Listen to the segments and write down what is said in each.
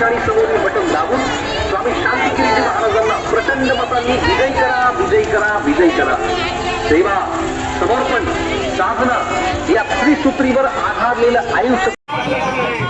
आषाढी समोर बटन दाबून स्वामी शांतिगिरीजी महाराजांना प्रचंड मतांनी विजयी करा विजयी करा विजयी करा. सेवा समर्पण साधना या त्रिसूत्रीवर आधारलेलं आयुष्य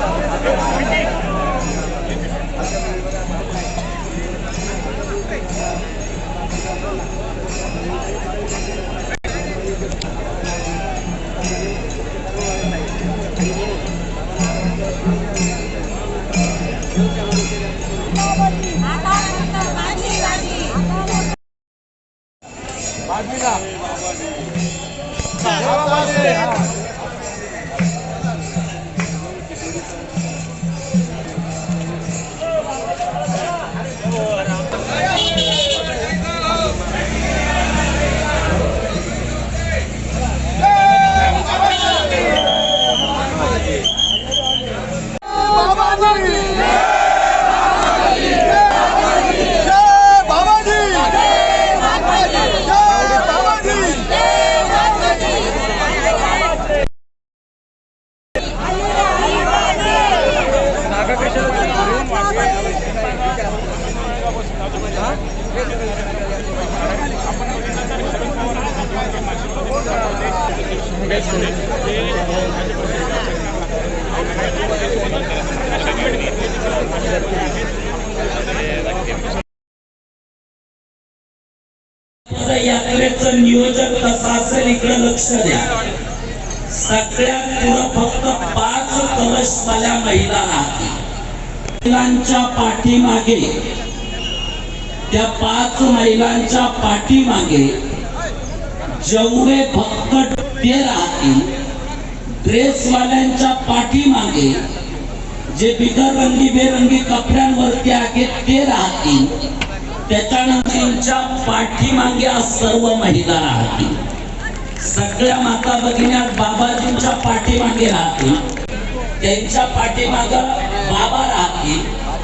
यात्रेचं नियोजन कसं असेल इकडे लक्ष द्या. सगळ्यात पुढं फक्त पाच कलशवाल्या महिला राहतील महिलांच्या पाठीमागे त्या पाच महिलांच्या पाठीमागे जेवढे भक्त ते राहतील ड्रेसवाल्यांच्या पाठीमागे जे बिगर रंगी बेरंगी कपड्यांवरती आहेत ते राहतील. त्याच्यानंतरच्या त्यांच्या पाठीमागे सर्व महिला राहतील सगळ्या माता भगिन्या बाबाजींच्या पाठीमागे राहतील. त्यांच्या पाठीमाग बाबा राहतील.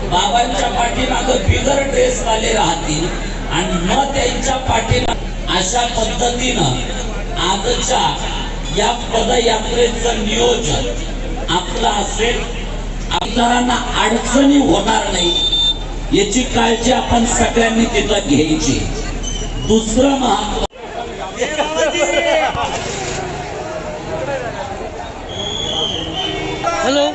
बाबांच्या पाठीमाग बिगर ड्रेस वाले राहतील. आणि मग त्यांच्या पाठीमाग अशा पद्धतीनं आजच्या या पदयात्रेचं नियोजन आपलं असेल. आमदारांना अडचणी होणार नाही. याची काळजी आपण सगळ्यांनी तिथं घ्यायची. दुसरं महत्त्व हॅलो.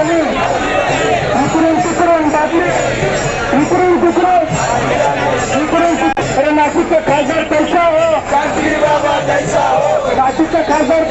आले इकडून तिकडून दाबले. इकडून तिकडून. इकडून अरे नाशिकचे खासदार पैसा हो. नाशिकचे खासदार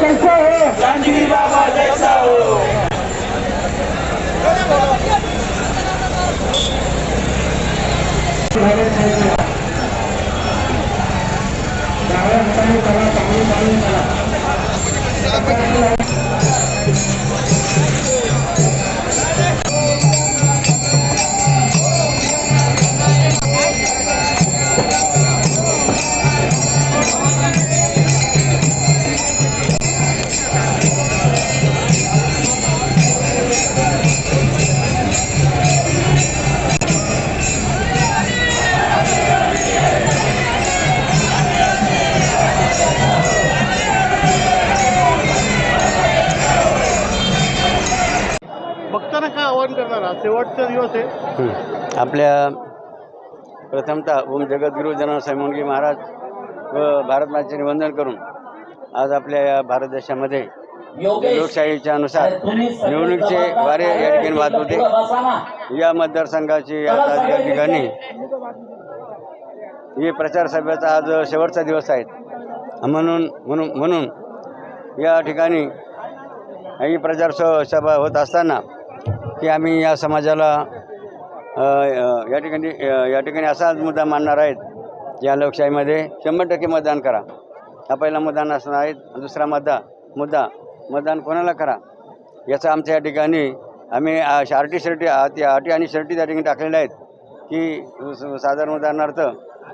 शेवटचा दिवस आहे. आपल्या प्रथमतः ओम जगद्गुरू मुंडगी महाराज व भारत वंदन करून आज आपल्या या भारत देशामध्ये लोकशाहीच्या अनुसार निवडणुकीचे वारे या ठिकाणी वाहत होते. या मतदारसंघाची आता या ठिकाणी हे प्रचार सभेचा आज शेवटचा दिवस आहे. म्हणून म्हणून म्हणून या ठिकाणी ही प्रचार स- सभा होत असताना की आम्ही या समाजाला या ठिकाणी या ठिकाणी असा मुद्दा मानणार आहेत या लोकशाहीमध्ये शंभर टक्के मतदान करा. हा पहिला मतदान असणार आहे. दुसरा मतदा मुद्दा मतदान कोणाला करा? याचा आमच्या या ठिकाणी आम्ही आरटी शर्टी आती आटी आणि शर्टी त्या ठिकाणी टाकलेल्या आहेत की साधारण उदाहरणार्थ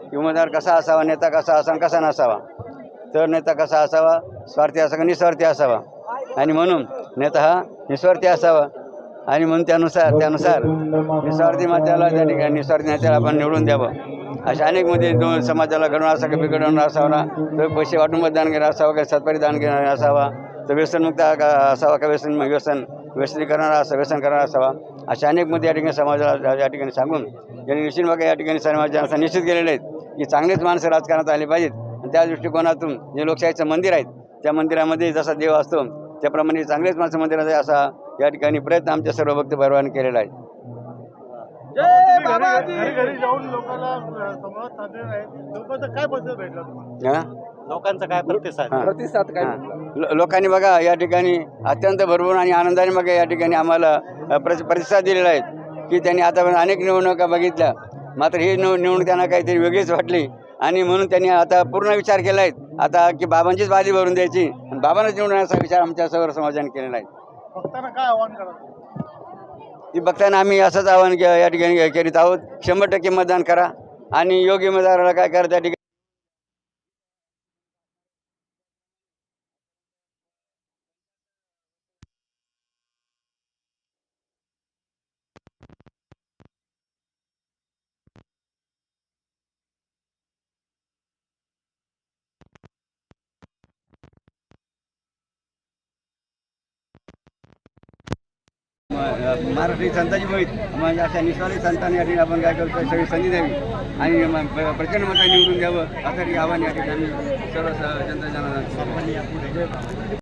की उमेदवार कसा असावा नेता कसा असावा कसा नसावा? तर नेता कसा असावा? स्वार्थी असावा का निस्वार्थी असावा? आणि म्हणून नेता हा निस्वार्थी असावा. आणि म्हणून त्यानुसार त्यानुसार निस्वार्थी मात्याला त्या ठिकाणी निस्वार्थी नेत्याला आपण निवडून द्यावं. अशा अनेकमध्ये दोन समाजाला घडवून असा का बिघडवून असावा. तर पैसे वाटून मतदान घेणार असावा का सत्पारी दान घेणारा असावा. तर व्यसनमुक्त का असावा का व्यसन व्यसन व्यसनी करणारा असा व्यसन करणारा असावा. अशा अनेक मुद्दे या ठिकाणी समाजाला या ठिकाणी सांगून ज्यांनी निश्चित बघा या ठिकाणी समाजाला निश्चित केलेले आहेत की चांगलेच माणसं राजकारणात आले पाहिजेत. आणि त्या दृष्टिकोनातून जे लोकशाहीचं मंदिर आहेत त्या मंदिरामध्ये जसा देव असतो त्याप्रमाणे चांगलेच माणसं मंदिरात असा या ठिकाणी प्रयत्न आमच्या सर्व भक्त परवाने केलेला आहे. लोकांना लोकांचा काय काय बघा या ठिकाणी अत्यंत भरभरून आणि आनंदाने बघा या ठिकाणी आम्हाला प्रतिसाद दिलेला आहे की त्यांनी आतापर्यंत अनेक निवडणुका बघितल्या. मात्र ही निव निवडणूक त्यांना काहीतरी वेगळीच वाटली आणि म्हणून त्यांनी आता पूर्ण विचार केला आहे आता की बाबांचीच बाजी भरून द्यायची. आणि बाबांनाच निवडण्याचा विचार आमच्या सर्व समाजाने केलेला आहे. भक्तांना काय आव्हान करा ती बघताना आम्ही असंच आवाहन या ठिकाणी करीत आहोत. शंभर टक्के मतदान करा आणि योग्य मतदाराला काय करा त्या ठिकाणी महाराष्ट्री संतांची मोहित म्हणजे अशा निस्वार्थी संतांनी या ठिकाणी आपण काय करतो सगळी संधी द्यावी. आणि प्रचंड मतांनी निवडून द्यावं असं आव्हान या ठिकाणी सर्व स- जनता